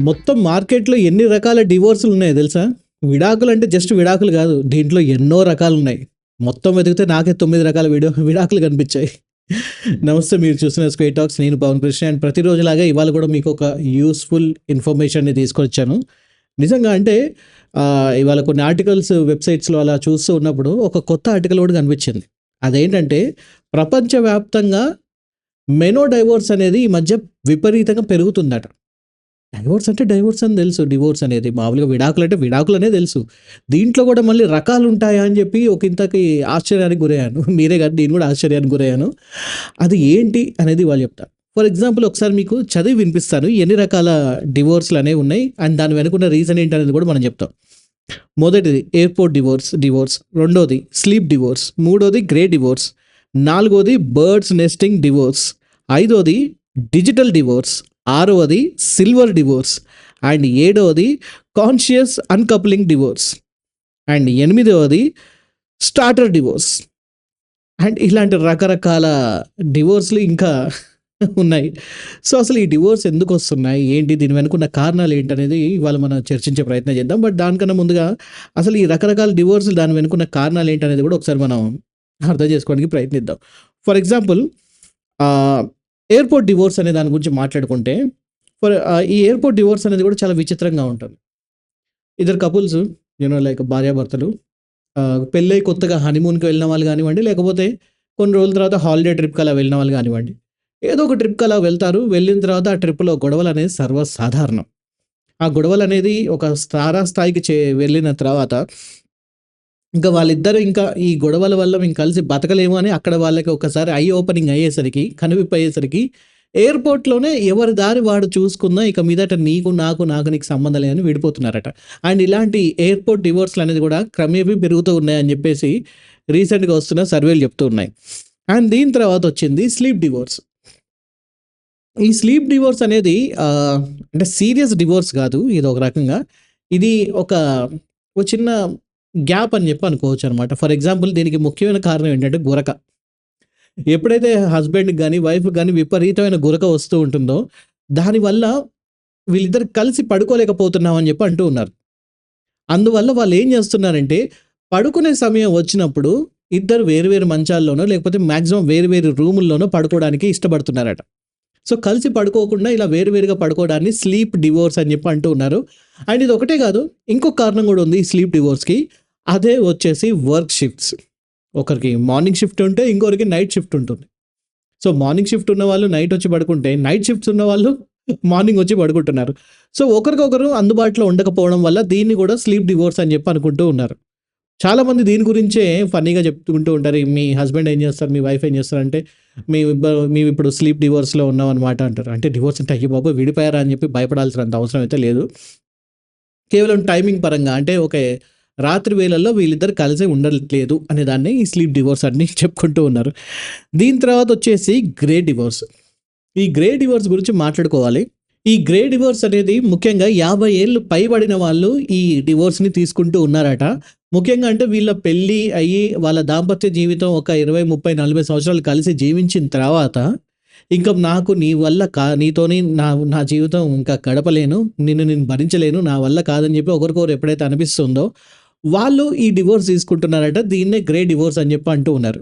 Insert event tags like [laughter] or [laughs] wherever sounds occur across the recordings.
మొత్తం మార్కెట్‌లో ఎన్ని రకాల డివోర్సులు ఉన్నాయో తెలుసా? విడాకులు అంటే జస్ట్ విడాకులు కాదు. దీంట్లో ఎన్నో రకాలు ఉన్నాయి. మొత్తం వెతికితే నాకే తొమ్మిది రకాల వీడియో విడాకులు కనిపించాయి. నమస్తే మీరు చూసిన స్క్వే టాక్స్ నేను పవన్ కృష్ణ అండ్ ప్రతిరోజులాగా ఇవాళ కూడా మీకు ఒక యూస్‌ఫుల్ ఇన్ఫర్మేషన్‌ని తీసుకొచ్చాను. నిజంగా అంటే ఇవాళ కొన్ని ఆర్టికల్స్ వెబ్‌సైట్స్‌లో అలా చూస్తూ ఉన్నప్పుడు ఒక కొత్త ఆర్టికల్ కూడా కనిపించింది. అదేంటంటే ప్రపంచవ్యాప్తంగా మెనో డైవోర్స్ అనేది ఈ మధ్య విపరీతంగా పెరుగుతుందట. డైవోర్స్ అంటే డైవోర్స్ అని తెలుసు. డివోర్స్ అనేది మామూలుగా విడాకులు అంటే విడాకులనే తెలుసు. దీంట్లో కూడా మళ్ళీ రకాలు ఉంటాయా అని చెప్పి ఒకంతకి ఆశ్చర్యానికి గురయ్యాను. [laughs] మీరే కాదు నేను కూడా ఆశ్చర్యానికి గురయ్యాను. అది ఏంటి అనేది వాళ్ళు చెప్తా. ఫర్ ఎగ్జాంపుల్ ఒకసారి మీకు చదివి వినిపిస్తాను. ఎన్ని రకాల డివోర్స్‌లు అనేవి ఉన్నాయి. అండ్ దాని వెనుకున్న రీజన్ ఏంటనేది కూడా మనం చెప్తాం. మొదటిది ఎయిర్‌పోర్ట్ డివోర్స్ డివోర్స్. రెండోది స్లీప్ డివోర్స్. మూడోది గ్రే డివోర్స్. నాలుగోది బర్డ్స్ నెస్టింగ్ డివోర్స్. ఐదోది డిజిటల్ డివోర్స్. ఆరవది సిల్వర్ డివోర్స్. అండ్ ఏడవది కాన్షియస్ అన్‌కప్లింగ్ డివోర్స్. అండ్ ఎనిమిదవది స్టార్టర్ డివోర్స్. అండ్ ఇలాంటి రకరకాల డివోర్స్‌లు ఇంకా ఉన్నాయి. సో, అసలు ఈ డివోర్స్ ఎందుకు వస్తున్నాయి ఏంటి? దీని వెనుకున్న కారణాలు ఏంటనేది ఇవాళ మనం చర్చించే ప్రయత్నం చేద్దాం. బట్ దానికన్నా ముందుగా అసలు ఈ రకరకాల డివోర్స్‌లు దాని వెనుకున్న కారణాలు ఏంటి అనేది కూడా ఒకసారి మనం అర్థం చేసుకోవడానికి ప్రయత్నిద్దాం. ఫర్ ఎగ్జాంపుల్ ఎయిర్‌పోర్ట్ డివోర్స్ అనే దాని గురించి మాట్లాడుకుంటే ఫర్ ఈ ఎయిర్‌పోర్ట్ డివోర్స్ అనేది కూడా చాలా విచిత్రంగా ఉంటుంది. ఇద్దరు కపుల్స్ యూనో లైక్ భార్యాభర్తలు పెళ్ళై కొత్తగా హనీమూన్‌కి వెళ్ళిన వాళ్ళు కానివ్వండి, లేకపోతే కొన్ని రోజుల తర్వాత హాలిడే ట్రిప్‌కి అలా వెళ్ళిన వాళ్ళు కానివ్వండి. ఏదో ఒక ట్రిప్‌కి అలా వెళ్తారు. వెళ్ళిన తర్వాత ఆ ట్రిప్‌లో గొడవలు అనేది సర్వసాధారణం. ఆ గొడవలు అనేది ఒక తారాస్థాయికి చే వెళ్ళిన తర్వాత ఇంకా వాళ్ళిద్దరూ ఇంకా ఈ గొడవల వల్ల మేము కలిసి బతకలేము అని అక్కడ వాళ్ళకి ఒకసారి ఐ ఓపెనింగ్ అయ్యేసరికి, కనువిప్పు అయ్యేసరికి ఎయిర్‌పోర్ట్‌లోనే ఎవరి దారి వాడు చూసుకున్నా ఇక మీదట నీకు, నాకు, నాకు నీకు సంబంధం లేదని విడిపోతున్నారట. అండ్ ఇలాంటి ఎయిర్‌పోర్ట్ డివోర్స్‌లు అనేది కూడా క్రమేపీ పెరుగుతూ ఉన్నాయని చెప్పేసి రీసెంట్‌గా వస్తున్న సర్వేలు చెప్తూ ఉన్నాయి. అండ్ దీని తర్వాత వచ్చింది స్లీప్ డివోర్స్. ఈ స్లీప్ డివోర్స్ అనేది అంటే సీరియస్ డివోర్స్ కాదు. ఇది ఒక రకంగా. ఇది ఒక, ఒక చిన్న గ్యాప్ అని చెప్పి అనుకోవచ్చనమాట. ఫర్ ఎగ్జాంపుల్ దీనికి ముఖ్యమైన కారణం ఏంటంటే గురక. ఎప్పుడైతే హస్బెండ్‌కి కానీ వైఫ్‌కి కానీ విపరీతమైన గురక వస్తూ ఉంటుందో, దానివల్ల వీళ్ళిద్దరు కలిసి పడుకోలేకపోతున్నాం అని చెప్పి అంటూ ఉన్నారు. అందువల్ల వాళ్ళు ఏం చేస్తున్నారంటే పడుకునే సమయం వచ్చినప్పుడు ఇద్దరు వేరు వేరు మంచాల్లోనో లేకపోతే మ్యాక్సిమం వేరు వేరు రూముల్లోనో పడుకోవడానికి ఇష్టపడుతున్నారట. సో, కలిసి పడుకోకుండా ఇలా వేరు వేరుగా పడుకోవడాన్ని స్లీప్ డివోర్స్ అని చెప్పి అంటూ ఉన్నారు. అండ్ ఇది ఒకటే కాదు ఇంకొక కారణం కూడా ఉంది ఈ స్లీప్ డివోర్స్‌కి. అదే వచ్చేసి వర్క్ షిఫ్ట్స్. ఒకరికి మార్నింగ్ షిఫ్ట్ ఉంటే ఇంకొకరికి నైట్ షిఫ్ట్ ఉంటుంది. సో, మార్నింగ్ షిఫ్ట్ ఉన్నవాళ్ళు నైట్ వచ్చి పడుకుంటే, నైట్ షిఫ్ట్స్ ఉన్నవాళ్ళు మార్నింగ్ వచ్చి పడుకుంటున్నారు. సో, ఒకరికొకరు అందుబాటులో ఉండకపోవడం వల్ల దీన్ని కూడా స్లీప్ డివోర్స్ అని చెప్పి అనుకుంటూ ఉన్నారు. చాలామంది దీని గురించే ఫన్నీగా చెప్పుకుంటూ ఉంటారు. మీ హస్బెండ్ ఏం చేస్తారు? మీ వైఫ్ ఏం మేము ఇబ్బంది మేము ఇప్పుడు స్లీప్ డివోర్స్‌లో ఉన్నాం అనమాట అంటారు. అంటే డివోర్స్ అంటే అయ్య బాబు విడిపోయారా అని చెప్పి భయపడాల్సినంత అవసరం అయితే లేదు. కేవలం టైమింగ్ పరంగా అంటే ఓకే. రాత్రి వేళల్లో వీళ్ళిద్దరు కలిసి ఉండట్లేదు అనే దాన్ని ఈ స్లీప్ డివోర్స్ అని [laughs] చెప్పుకుంటూ ఉన్నారు. దీని తర్వాత వచ్చేసి గ్రే డివోర్స్. ఈ గ్రే డివోర్స్ గురించి మాట్లాడుకోవాలి. ఈ గ్రే డివోర్స్ అనేది ముఖ్యంగా 50 ఏళ్ళు పైబడిన వాళ్ళు ఈ డివోర్స్‌ని తీసుకుంటూ ఉన్నారట. ముఖ్యంగా అంటే వీళ్ళ పెళ్ళి అయ్యి వాళ్ళ దాంపత్య జీవితం ఒక 20, 30, 40 సంవత్సరాలు కలిసి జీవించిన తర్వాత ఇంకా నాకు నీ వల్ల కా నీతోని నా నా జీవితం ఇంకా గడపలేను. నిన్ను నేను భరించలేను. నా వల్ల కాదని చెప్పి ఒకరికొకరు ఎప్పుడైతే అనిపిస్తుందో వాళ్ళు ఈ డివోర్స్ తీసుకుంటున్నారట. దీన్నే గ్రే డివోర్స్ అని చెప్పి అంటూ ఉన్నారు.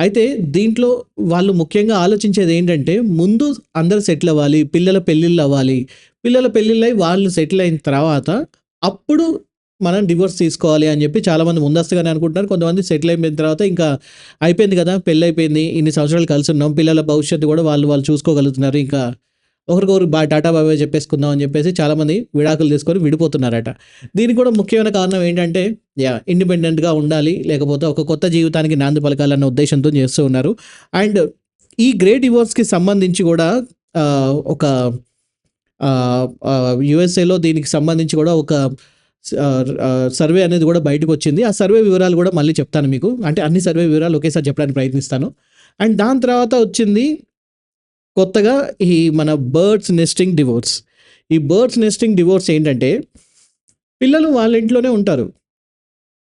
అయితే దీంట్లో వాళ్ళు ముఖ్యంగా ఆలోచించేది ఏంటంటే ముందు అందరు సెటిల్ అవ్వాలి. పిల్లల పెళ్ళిళ్ళు అవ్వాలి. పిల్లల పెళ్ళిళ్ళై వాళ్ళు సెటిల్ అయిన తర్వాత అప్పుడు మనం డివోర్స్ తీసుకోవాలి అని చెప్పి చాలామంది ముందస్తుగానే అనుకుంటున్నారు. కొంతమంది సెటిల్ అయిపోయిన తర్వాత ఇంకా అయిపోయింది కదా! పెళ్ళయిపోయింది. ఇన్ని సంవత్సరాలు కలిసి ఉన్నాం. పిల్లల భవిష్యత్తు కూడా వాళ్ళు వాళ్ళు చూసుకోగలుగుతున్నారు. ఇంకా ఒకరికొకరు బా టాటా బాయ్ చెప్పేసుకుందాం అని చెప్పేసి చాలామంది విడాకులు తీసుకొని విడిపోతున్నారట. దీనికి కూడా ముఖ్యమైన కారణం ఏంటంటే యా ఇండిపెండెంట్‌గా ఉండాలి. లేకపోతే ఒక కొత్త జీవితానికి నాంది పలకాలన్న ఉద్దేశంతో చేస్తూ ఉన్నారు. అండ్ ఈ గ్రే డివోర్స్‌కి సంబంధించి కూడా ఒక యుఎస్ఏలో యూఎస్ఏలో దీనికి సంబంధించి కూడా ఒక సర్వే అనేది కూడా బయటకు వచ్చింది ఆ సర్వే వివరాలు కూడా మళ్ళీ చెప్తాను మీకు. అంటే అన్ని సర్వే వివరాలు ఒకేసారి చెప్పడానికి ప్రయత్నిస్తాను. అండ్ దాని తర్వాత వచ్చింది కొత్తగా ఈ మన బర్డ్స్ నెస్టింగ్ డివోర్స్. ఈ బర్డ్స్ నెస్టింగ్ డివోర్స్ ఏంటంటే పిల్లలు వాళ్ళ ఇంట్లోనే ఉంటారు.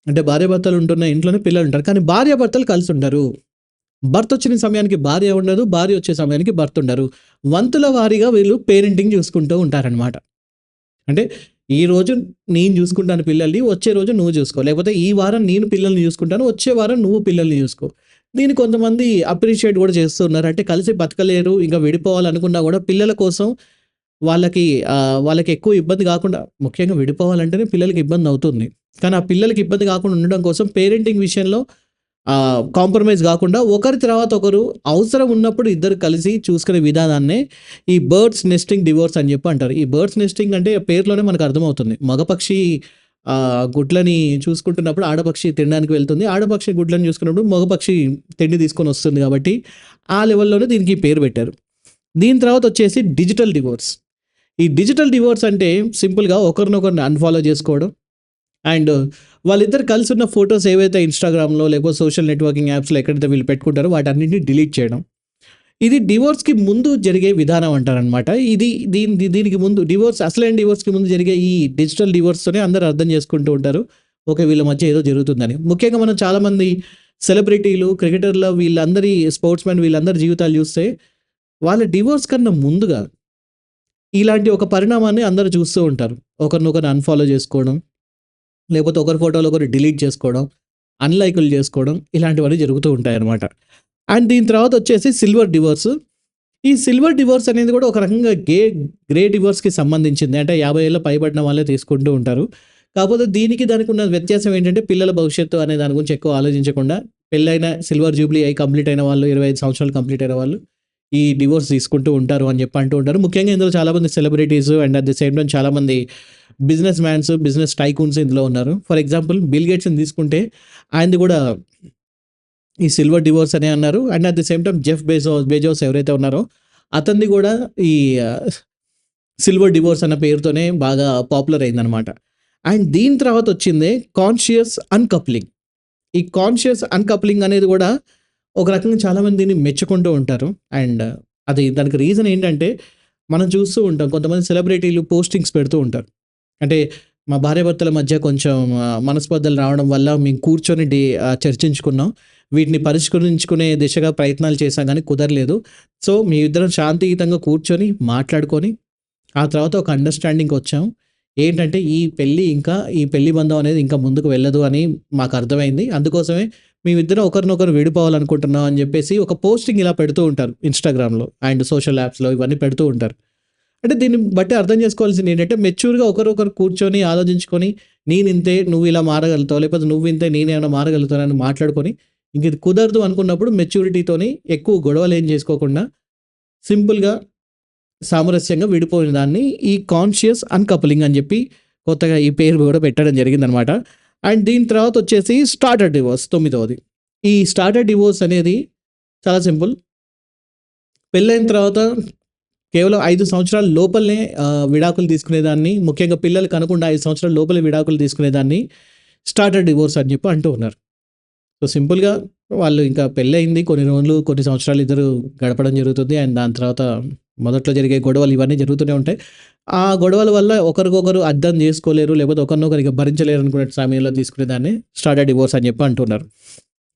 అంటే భార్యాభర్తలు ఉంటున్న ఇంట్లోనే పిల్లలు ఉంటారు. కానీ భార్యాభర్తలు కలిసి ఉండరు. భర్త వచ్చిన సమయానికి భార్య ఉండదు. భార్య వచ్చే సమయానికి భర్త ఉండరు. వంతుల వారీగా వీళ్ళు పేరెంటింగ్ చూసుకుంటూ ఉంటారనమాట. అంటే ఈ రోజు నేను చూసుకుంటాను పిల్లల్ని వచ్చే రోజు నువ్వు చూసుకో. లేకపోతే ఈ వారం నేను పిల్లల్ని చూసుకుంటాను వచ్చే వారం నువ్వు పిల్లల్ని చూసుకో. దీన్ని కొంతమంది అప్రిషియేట్ కూడా చేస్తున్నారు. అంటే కలిసి బతకలేరు ఇంకా విడిపోవాలనుకున్నా కూడా పిల్లల కోసం వాళ్ళకి వాళ్ళకి ఎక్కువ ఇబ్బంది కాకుండా ముఖ్యంగా విడిపోవాలంటేనే పిల్లలకి ఇబ్బంది అవుతుంది. కానీ ఆ పిల్లలకి ఇబ్బంది కాకుండా ఉండడం కోసం పేరెంటింగ్ విషయంలో కాంప్రమైజ్ కాకుండా ఒకరి తర్వాత ఒకరు అవసరం ఉన్నప్పుడు ఇద్దరు కలిసి చూసుకునే విధానాన్నే ఈ బర్డ్స్ నెస్టింగ్ డివోర్స్ అని చెప్పి అంటారు. ఈ బర్డ్స్ నెస్టింగ్ అంటే పేరులోనే మనకు అర్థమవుతుంది. మగపక్షి గుడ్లని చూసుకుంటున్నప్పుడు ఆడపక్షి తినడానికి వెళ్తుంది. ఆడపక్షి గుడ్లను చూసుకున్నప్పుడు మగపక్షి తిండి తీసుకొని వస్తుంది కాబట్టి ఆ లెవెల్లోనే దీనికి పేరు పెట్టారు. దీని తర్వాత వచ్చేసి డిజిటల్ డివోర్స్. ఈ డిజిటల్ డివోర్స్ అంటే సింపుల్గా ఒకరినొకరిని అన్ఫాలో చేసుకోవడం అండ్ వాళ్ళిద్దరు కలిసి ఉన్న ఫొటోస్ ఏవైతే ఇన్స్టాగ్రామ్లో లేకపోతే సోషల్ నెట్వర్కింగ్ యాప్స్లో ఎక్కడైతే వీళ్ళు పెట్టుకుంటారో వాటన్నింటినీ డిలీట్ చేయడం. ఇది డివోర్స్కి ముందు జరిగే విధానం అంటారనమాట ఇది దీని దీనికి ముందు డివోర్స్ అసలైన డివోర్స్కి ముందు జరిగే ఈ డిజిటల్ డివోర్స్తోనే అందరూ అర్థం చేసుకుంటూ ఉంటారు. ఓకే వీళ్ళ మధ్య ఏదో జరుగుతుందని. ముఖ్యంగా మనం చాలామంది సెలబ్రిటీలు క్రికెటర్లు వీళ్ళందరి స్పోర్ట్స్ మ్యాన్ వీళ్ళందరి జీవితాలు చూస్తే వాళ్ళ డివోర్స్ కన్నా ముందుగా ఇలాంటి ఒక పరిణామాన్ని అందరూ చూస్తూ ఉంటారు. ఒకరినొకరు అన్ఫాలో చేసుకోవడం. లేకపోతే ఒకరి ఫోటోలు ఒకరు డిలీట్ చేసుకోవడం అన్లైకులు చేసుకోవడం ఇలాంటివన్నీ జరుగుతూ ఉంటాయి అనమాట అండ్ దీని తర్వాత వచ్చేసి సిల్వర్ డివోర్స్. ఈ సిల్వర్ డివోర్స్ అనేది కూడా ఒక రకంగా గే గ్రే డివోర్స్కి సంబంధించింది. అంటే యాభై ఏళ్ళ పైబడిన వాళ్ళే తీసుకుంటూ ఉంటారు. కాకపోతే దీనికి దానికి ఉన్న వ్యత్యాసం ఏంటంటే పిల్లల భవిష్యత్తు అనే దాని గురించి ఎక్కువ ఆలోచించకుండా పెళ్ళైన సిల్వర్ జూబ్లీ అయి కంప్లీట్ అయిన వాళ్ళు ఇరవై ఐదు సంవత్సరాలు కంప్లీట్ అయిన వాళ్ళు ఈ డివోర్స్ తీసుకుంటూ ఉంటారు అని చెప్పి అంటూ ఉంటారు. ముఖ్యంగా ఇందులో చాలామంది celebrities and at the same time చాలామంది బిజినెస్ మ్యాన్స్ బిజినెస్ టైకూన్స్ ఇందులో ఉన్నారు. ఫర్ ఎగ్జాంపుల్ బిల్ గేట్స్ని తీసుకుంటే ఆయనది కూడా ఈ సిల్వర్ డివోర్స్ అనే అన్నారు. And at the same time Jeff Bezos Bezos ఎవరైతే ఉన్నారో అతనిది కూడా ఈ సిల్వర్ డివోర్స్ అన్న పేరుతోనే బాగా పాపులర్ అయిందనమాట అండ్ దీని తర్వాత వచ్చిందే కాన్షియస్ అన్కప్లింగ్ ఈ కాన్షియస్ అన్కప్లింగ్ అనేది కూడా ఒక రకంగా చాలామంది దీన్ని మెచ్చుకుంటూ ఉంటారు. అండ్ అది దానికి రీజన్ ఏంటంటే మనం చూస్తూ ఉంటాం కొంతమంది సెలబ్రిటీలు పోస్టింగ్స్ పెడుతూ ఉంటారు. అంటే మా భార్యాభర్తల మధ్య కొంచెం మనస్పర్ధలు రావడం వల్ల మేము కూర్చొని డి చర్చించుకున్నాం. వీటిని పరిష్కరించుకునే దిశగా ప్రయత్నాలు చేశాం కానీ కుదరలేదు. సో మీ ఇద్దరం శాంతియుతంగా కూర్చొని మాట్లాడుకొని ఆ తర్వాత ఒక అండర్స్టాండింగ్కి వచ్చాం. ఏంటంటే ఈ పెళ్ళి ఇంకా ఈ పెళ్ళి బంధం అనేది ఇంకా ముందుకు వెళ్ళదు అని మాకు అర్థమైంది. అందుకోసమే మేమిద్దరం ఒకరినొకరు విడిపోవాలనుకుంటున్నాం అని చెప్పేసి ఒక పోస్టింగ్ ఇలా పెడుతూ ఉంటారు ఇన్స్టాగ్రామ్లో అండ్ సోషల్ యాప్స్లో ఇవన్నీ పెడుతూ ఉంటారు. అంటే దీన్ని బట్టి అర్థం చేసుకోవాల్సింది ఏంటంటే మెచ్యూర్గా ఒకరొకరు కూర్చొని ఆలోచించుకొని నేను ఇంతే నువ్వు ఇలా మారగలుగుతావు లేకపోతే నువ్వు ఇంతే నేనేమైనా మారగలుగుతానని మాట్లాడుకొని ఇంక ఇది కుదరదు అనుకున్నప్పుడు మెచ్యూరిటీతోని ఎక్కువ గొడవలు ఏం చేసుకోకుండా సింపుల్గా సామరస్యంగా విడిపోయిన దాన్ని ఈ కాన్షియస్ అన్కపులింగ్ అని చెప్పి కొత్తగా ఈ పేరు కూడా పెట్టడం జరిగిందనమాట. అండ్ దీని తర్వాత వచ్చేసి స్టార్టర్ డివోర్స్ తొమ్మిదవది. ఈ స్టార్టర్ డివోర్స్ అనేది చాలా సింపుల్. పెళ్ళైన తర్వాత కేవలం ఐదు సంవత్సరాల లోపలనే విడాకులు తీసుకునేదాన్ని. ముఖ్యంగా పిల్లలు కనకుండా ఐదు సంవత్సరాల లోపలే విడాకులు తీసుకునేదాన్ని. స్టార్టర్ డివోర్స్ అని చెప్పి అంటూ ఉన్నారు. సో సింపుల్గా వాళ్ళు ఇంకా పెళ్ళయింది కొన్ని రోజులు కొన్ని సంవత్సరాలు ఇద్దరు గడపడం జరుగుతుంది. అండ్ దాని తర్వాత మొదట్లో జరిగే గొడవలు ఇవన్నీ జరుగుతూనే ఉంటాయి. ఆ గొడవల వల్ల ఒకరికొకరు అర్థం చేసుకోలేరు లేకపోతే ఒకరినొకరికి భరించలేరు అనుకునే సమయంలో తీసుకునే దాన్ని స్టార్టర్ డివోర్స్ అని చెప్పి అంటున్నారు.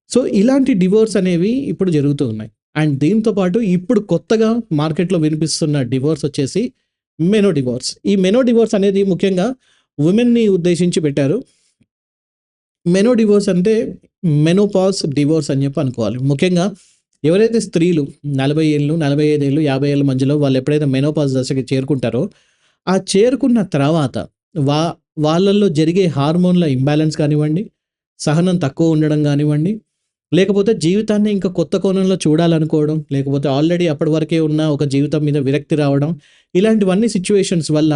సో ఇలాంటి డివోర్స్ అనేవి ఇప్పుడు జరుగుతూ ఉన్నాయి. అండ్ దీంతో పాటు ఇప్పుడు కొత్తగా మార్కెట్లో వినిపిస్తున్న డివోర్స్ వచ్చేసి మెనో డివోర్స్. ఈ మెనో డివోర్స్ అనేది ముఖ్యంగా ఉమెన్ని ఉద్దేశించి పెట్టారు. మెనో డివోర్స్ అంటే మెనోపాస్ డివోర్స్ అని చెప్పి అనుకోవాలి. ముఖ్యంగా ఎవరైతే స్త్రీలు నలభై ఏళ్ళు నలభై ఐదు ఏళ్ళు యాభై ఏళ్ళ మధ్యలో వాళ్ళు ఎప్పుడైతే మెనోపాస్ దశకి చేరుకుంటారో ఆ చేరుకున్న తర్వాత వా వాళ్ళల్లో జరిగే హార్మోన్ల ఇంబ్యాలెన్స్ కానివ్వండి సహనం తక్కువ ఉండడం కానివ్వండి లేకపోతే జీవితాన్ని ఇంకా కొత్త కోణంలో చూడాలనుకోవడం లేకపోతే ఆల్రెడీ అప్పటి వరకే ఉన్న ఒక జీవితం మీద విరక్తి రావడం ఇలాంటివన్నీ సిచ్యువేషన్స్ వల్ల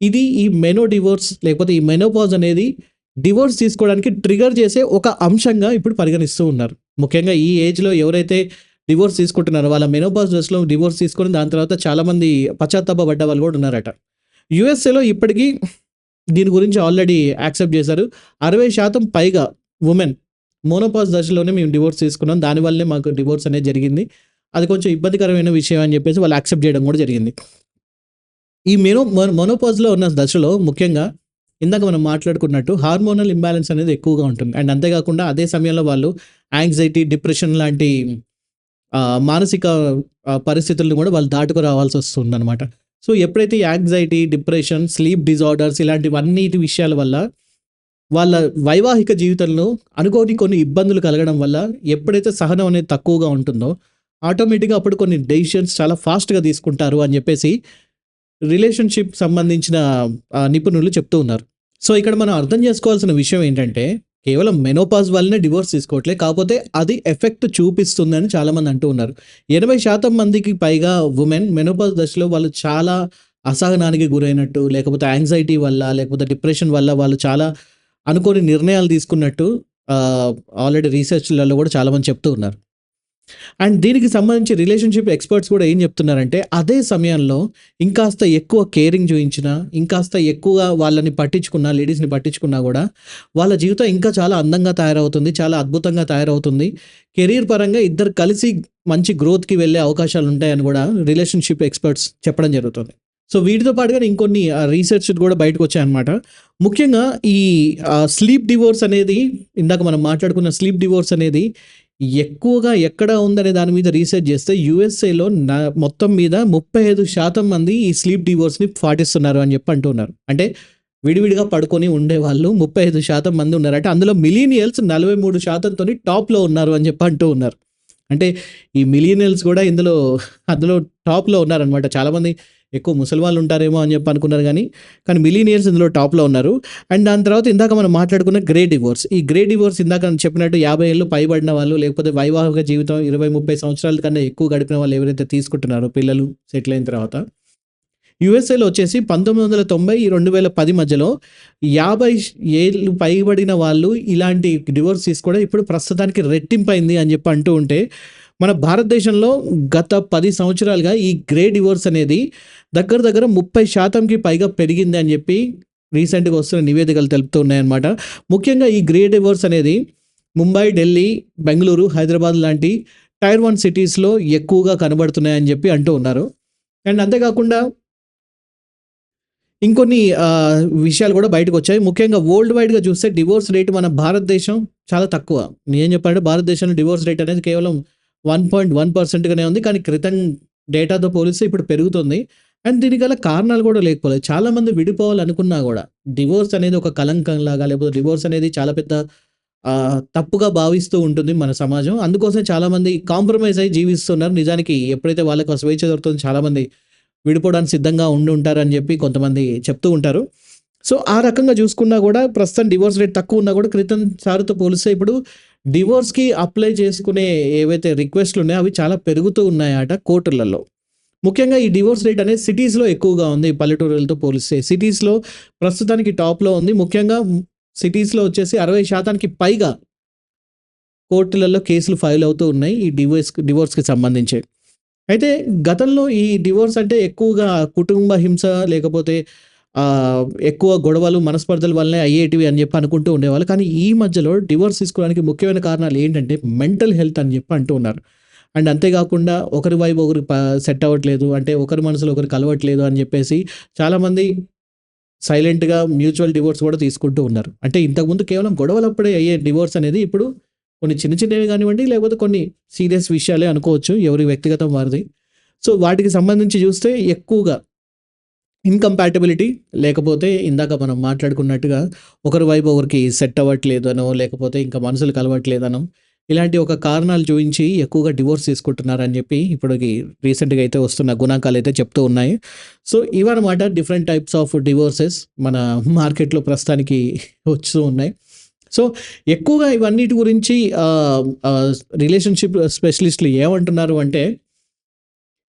ఇది ఈ మెనో డివోర్స్ లేకపోతే ఈ మెనోపాజ్ అనేది డివోర్స్ తీసుకోవడానికి ట్రిగర్ చేసే ఒక అంశంగా ఇప్పుడు పరిగణిస్తూ ఉన్నారు. ముఖ్యంగా ఈ ఏజ్లో ఎవరైతే డివోర్స్ తీసుకుంటున్నారో వాళ్ళ మెనోపాజ్ దశలో డివోర్స్ తీసుకొని దాని తర్వాత చాలామంది పశ్చాత్తాపడ్డ వాళ్ళు కూడా ఉన్నారట. యుఎస్ఏలో ఇప్పటికీ దీని గురించి ఆల్రెడీ యాక్సెప్ట్ చేశారు. అరవై శాతం పైగా ఉమెన్ మోనోపాజ్ దశలోనే మేము డివోర్స్ తీసుకున్నాం. దానివల్లనే మాకు డివోర్స్ అనేది జరిగింది. అది కొంచెం ఇబ్బందికరమైన విషయం అని చెప్పేసి వాళ్ళు యాక్సెప్ట్ చేయడం కూడా జరిగింది. ఈ మెనో మోనోపాజ్లో ఉన్న దశలో ముఖ్యంగా ఇందాక మనం మాట్లాడుకున్నట్టు హార్మోనల్ ఇంబ్యాలెన్స్ అనేది ఎక్కువగా ఉంటుంది. అండ్ అంతేకాకుండా అదే సమయంలో వాళ్ళు యాంగ్జైటీ డిప్రెషన్ లాంటి మానసిక పరిస్థితులను కూడా వాళ్ళు దాటుకు రావాల్సి వస్తుంది అనమాట సో ఎప్పుడైతే యాంగ్జైటీ, డిప్రెషన్, స్లీప్ డిజార్డర్స్ ఇలాంటివన్నిటి విషయాల వల్ల వాళ్ళ వైవాహిక జీవితంలో అనుకోని కొన్ని ఇబ్బందులు కలగడం వల్ల ఎప్పుడైతే సహనం అనేది తక్కువగా ఉంటుందో ఆటోమేటిక్‌గా అప్పుడు కొన్ని డెసిషన్స్ చాలా ఫాస్ట్‌గా తీసుకుంటారు అని చెప్పేసి రిలేషన్‌షిప్ సంబంధించిన నిపుణులు చెప్తూ ఉన్నారు. సో, ఇక్కడ మనం అర్థం చేసుకోవాల్సిన విషయం ఏంటంటే కేవలం మెనోపాజ్ వల్లనే డివోర్స్ తీసుకోవట్లే. కాకపోతే అది ఎఫెక్ట్ చూపిస్తుందని చాలామంది అంటూ ఉన్నారు. 80% మందికి పైగా ఉమెన్ మెనోపాజ్ దశలో వాళ్ళు చాలా అసహనానికి గురైనట్టు, లేకపోతే యాంగ్జైటీ వల్ల, లేకపోతే డిప్రెషన్ వల్ల వాళ్ళు చాలా అనుకోని నిర్ణయాలు తీసుకున్నట్టు ఆల్రెడీ రీసెర్చ్‌లలో కూడా చాలామంది చెప్తూ ఉన్నారు. అండ్ దీనికి సంబంధించి రిలేషన్‌షిప్ ఎక్స్‌పర్ట్స్ కూడా ఏం చెప్తున్నారంటే అదే సమయంలో ఇంకాస్త ఎక్కువ కేరింగ్ చూపించినా ఇంకాస్త ఎక్కువగా వాళ్ళని పట్టించుకున్నా, లేడీస్‌ని పట్టించుకున్నా కూడా వాళ్ళ జీవితం ఇంకా చాలా అందంగా తయారవుతుంది. చాలా అద్భుతంగా తయారవుతుంది. కెరీర్ పరంగా ఇద్దరు కలిసి మంచి గ్రోత్‌కి వెళ్ళే అవకాశాలు ఉంటాయని కూడా రిలేషన్‌షిప్ ఎక్స్‌పర్ట్స్ చెప్పడం జరుగుతుంది. సో, వీటితో పాటుగా ఇంకొన్ని రీసెర్చ్ కూడా బయటకొచ్చాయన్నమాట. ముఖ్యంగా ఈ స్లీప్ డివోర్స్ అనేది ఇందాక మనం మాట్లాడుకున్న స్లీప్ డివోర్స్ అనేది ఎక్కువగా ఎక్కడ ఉందనే దాని మీద రీసెర్చ్ చేస్తే యూఎస్ఏలో మొత్తం మీద 35% మంది ఈ స్లీప్ డివోర్స్‌ని పాటిస్తున్నారు అని చెప్పి అంటున్నారు. అంటే విడివిడిగా పడుకొని ఉండేవాళ్ళు 35% మంది ఉన్నారు. అంటే అందులో మిలీనియల్స్ నలభై మూడు శాతంతో టాప్‌లో ఉన్నారు అని చెప్పి అంటూ ఉన్నారు. అంటే ఈ మిలీనియల్స్ కూడా ఇందులో అందులో టాప్‌లో ఉన్నారనమాట. చాలామంది ఎక్కువ ముసలివాళ్ళు ఉంటారేమో అని చెప్పి అనుకున్నారు కానీ కానీ మిలీనియర్స్ ఇందులో టాప్‌లో ఉన్నారు. అండ్ దాని తర్వాత ఇందాక మనం మాట్లాడుకున్న గ్రే డివోర్స్. ఈ గ్రే డివోర్స్ ఇందాక చెప్పినట్టు 50 ఏళ్ళు పైబడిన వాళ్ళు లేకపోతే వైవాహిక జీవితం 20, 30 సంవత్సరాల కన్నా ఎక్కువ గడిపిన వాళ్ళు ఎవరైతే తీసుకుంటున్నారో పిల్లలు సెటిల్ అయిన తర్వాత యూఎస్ఏలో వచ్చేసి 1990, 2010 మధ్యలో 50 ఏళ్ళు పైబడిన వాళ్ళు ఇలాంటి డివోర్స్ తీసుకోవడం ఇప్పుడు ప్రస్తుతానికి రెట్టింపైంది అని చెప్పి అంటూ ఉంటే, మన భారతదేశంలో గత పది సంవత్సరాలుగా ఈ గ్రే డివోర్స్ అనేది దగ్గర దగ్గర ముప్పై శాతంకి పైగా పెరిగింది అని చెప్పి రీసెంట్‌గా వస్తున్న నివేదికలు తెలుపుతూ ఉన్నాయన్నమాట. ముఖ్యంగా ఈ గ్రే డివోర్స్ అనేది ముంబై, ఢిల్లీ, బెంగళూరు హైదరాబాద్ లాంటి టైర్ వన్ సిటీస్‌లో ఎక్కువగా కనబడుతున్నాయని చెప్పి అంటూ ఉన్నారు. అండ్ అంతేకాకుండా ఇంకొన్ని విషయాలు కూడా బయటకొచ్చాయి. ముఖ్యంగా వరల్డ్ వైడ్‌గా చూస్తే డివోర్స్ రేట్ మన భారతదేశం చాలా తక్కువ. నేను చెప్పాలంటే భారతదేశంలో డివోర్స్ రేట్ అనేది కేవలం వన్ పాయింట్ వన్ పర్సెంట్గానే ఉంది. కానీ క్రితం డేటాతో పోలిస్తే ఇప్పుడు పెరుగుతుంది. అండ్ దీనికి గల కారణాలు కూడా లేకపోలేదు. చాలామంది విడిపోవాలనుకున్నా కూడా డివోర్స్ అనేది ఒక కలంకం లాగా లేకపోతే డివోర్స్ అనేది చాలా పెద్ద తప్పుగా భావిస్తూ ఉంటుంది మన సమాజం. అందుకోసమే చాలామంది కాంప్రమైజ్ అయ్యి జీవిస్తున్నారు. నిజానికి ఎప్పుడైతే వాళ్ళకి ఆ స్వేచ్ఛ దొరుకుతుందో చాలామంది విడిపోవడానికి సిద్ధంగా ఉండి ఉంటారని చెప్పి కొంతమంది చెప్తూ ఉంటారు. సో, ఆ రకంగా చూసుకున్నా కూడా ప్రస్తుతం డివోర్స్ రేట్ తక్కువ ఉన్నా కూడా క్రితం సారితో పోలిస్తే ఇప్పుడు డివోర్స్‌కి అప్లై చేసుకునే ఏవైతే రిక్వెస్ట్‌లు ఉన్నాయో అవి చాలా పెరుగుతూ ఉన్నాయట కోర్టులలో. ముఖ్యంగా ఈ డివోర్స్ రేట్ అనేది సిటీస్‌లో ఎక్కువగా ఉంది పల్లెటూరులతో పోలిస్తే. సిటీస్‌లో ప్రస్తుతానికి టాప్‌లో ఉంది. ముఖ్యంగా సిటీస్‌లో వచ్చేసి అరవై శాతానికి పైగా కోర్టులలో కేసులు ఫైల్ అవుతూ ఉన్నాయి. ఈ డివోర్స్ డివోర్స్‌కి సంబంధించి. అయితే గతంలో ఈ డివోర్స్ అంటే ఎక్కువగా కుటుంబ హింస లేకపోతే ఎక్కువ గొడవలు, మనస్పర్ధల వల్లనే అయ్యేటివి అని చెప్పి అనుకుంటూ ఉండేవాళ్ళు. కానీ ఈ మధ్యలో డివోర్స్ తీసుకోవడానికి ముఖ్యమైన కారణాలు ఏంటంటే మెంటల్ హెల్త్ అని చెప్పి అంటూ ఉన్నారు. అండ్ అంతేకాకుండా ఒకరి వైపు ఒకరు సెట్ అవ్వట్లేదు. అంటే ఒకరి మనసులో ఒకరు కలవట్లేదు అని చెప్పేసి చాలామంది సైలెంట్‌గా మ్యూచువల్ డివోర్స్ కూడా తీసుకుంటూ ఉన్నారు. అంటే ఇంతకుముందు కేవలం గొడవలప్పుడే అయ్యే డివోర్స్ అనేది ఇప్పుడు కొన్ని చిన్న చిన్నవి కానివ్వండి లేకపోతే కొన్ని సీరియస్ విషయాలే అనుకోవచ్చు. ఎవరి వ్యక్తిగతం వారిది. సో, వాటికి సంబంధించి చూస్తే ఎక్కువగా ఇన్‌కంపాటిబిలిటీ లేకపోతే ఇందాక మనం మాట్లాడుకున్నట్టుగా ఒకరి వైపు ఒకరికి సెట్ అవ్వట్లేదనో లేకపోతే ఇంకా మనసులు కలవట్లేదనో ఇలాంటి ఒక కారణాలు చూపించి ఎక్కువగా డివోర్స్ తీసుకుంటున్నారని చెప్పి ఇప్పటికి రీసెంట్‌గా అయితే వస్తున్న గుణాకాలు అయితే చెప్తూ ఉన్నాయి. సో, ఇవన్నమాట డిఫరెంట్ టైప్స్ ఆఫ్ డివోర్సెస్ మన మార్కెట్‌లో ప్రస్తుతానికి వస్తూ ఉన్నాయి. సో, ఎక్కువగా ఇవన్నిటి గురించి రిలేషన్‌షిప్ స్పెషలిస్ట్‌లు ఏమంటున్నారు అంటే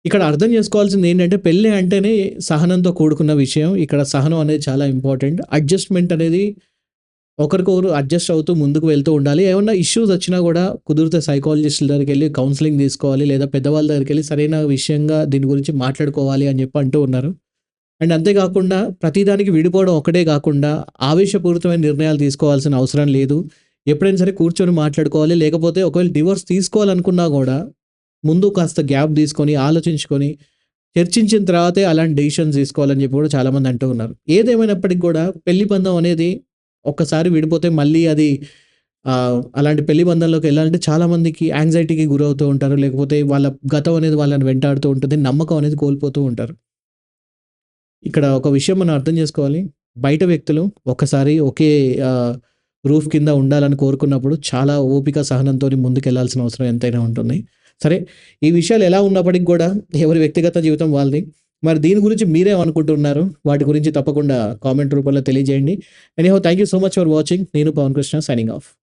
ఇక్కడ అర్థం చేసుకోవాల్సింది ఏంటంటే పెళ్ళి అంటేనే సహనంతో కూడుకున్న విషయం. ఇక్కడ సహనం అనేది చాలా ఇంపార్టెంట్. అడ్జస్ట్‌మెంట్ అనేది ఒకరికొకరు అడ్జస్ట్ అవుతూ ముందుకు వెళ్తూ ఉండాలి. ఏమన్నా ఇష్యూస్ వచ్చినా కూడా కుదిరితే దగ్గరికి వెళ్ళి కౌన్సిలింగ్ తీసుకోవాలి. లేదా పెద్దవాళ్ళ దగ్గరికి వెళ్ళి సరైన విషయంగా దీని గురించి మాట్లాడుకోవాలి అని చెప్పి అంటూ ఉన్నారు. అండ్ అంతేకాకుండా ప్రతిదానికి విడిపోవడం ఒక్కటే కాకుండా ఆవేశపూరితమైన నిర్ణయాలు తీసుకోవాల్సిన అవసరం లేదు. ఎప్పుడైనా సరే కూర్చొని మాట్లాడుకోవాలి. లేకపోతే ఒకవేళ డివోర్స్ తీసుకోవాలనుకున్నా కూడా ముందు కాస్త గ్యాప్ తీసుకొని ఆలోచించుకొని చర్చించిన తర్వాతే అలాంటి డెసిషన్స్ తీసుకోవాలని చెప్పి కూడా చాలామంది అంటూ ఉన్నారు. ఏదేమైనప్పటికీ కూడా పెళ్ళి బంధం అనేది ఒక్కసారి విడిపోతే మళ్ళీ అది అలాంటి పెళ్ళి బంధంలోకి వెళ్ళాలంటే చాలామందికి యాంగ్జైటీకి గురవుతూ ఉంటారు. లేకపోతే వాళ్ళ గతం అనేది వాళ్ళని వెంటాడుతూ ఉంటుంది. నమ్మకం అనేది కోల్పోతూ ఉంటారు. ఇక్కడ ఒక విషయం మనం అర్థం చేసుకోవాలి. బయట వ్యక్తులు ఒక్కసారి ఒకే రూఫ్ కింద ఉండాలని కోరుకున్నప్పుడు చాలా ఓపిక, సహనంతోని ముందుకెళ్ళాల్సిన అవసరం ఎంతైనా ఉంటుంది. సరే ఈ విషయాలు ఎలా ఉన్నప్పటికి కూడా ఎవరి వ్యక్తిగత జీవితం వాళ్ళది. మరి దీని గురించి మీరేమనుకుంటున్నారు? వాటి గురించి తప్పకుండా కామెంట్ రూపంలో తెలియజేయండి. Anyhow thank you so much for watching. నేను పవన్ కృష్ణ సైనింగ్ ఆఫ్.